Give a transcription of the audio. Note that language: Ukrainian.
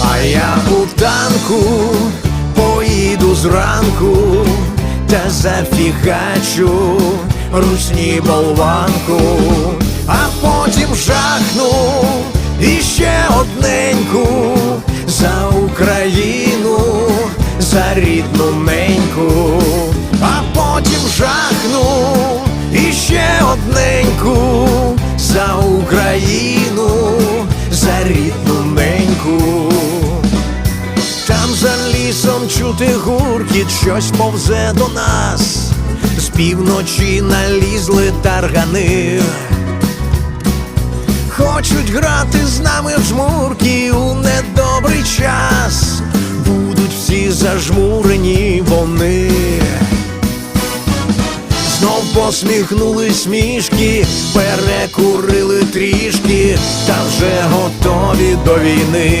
А я у танку поїду зранку та зафігачу русні болванку, а потім жахну іще одненьку за Україну, за рідну неньку, а потім жахну іще одненьку за Україну, за лісом чути гуркіт, щось повзе до нас, з півночі налізли таргани. Хочуть грати з нами в жмурки у недобрий час, будуть всі зажмурені вони. Знов посміхнулись мішки, перекурили трішки, та вже готові до війни.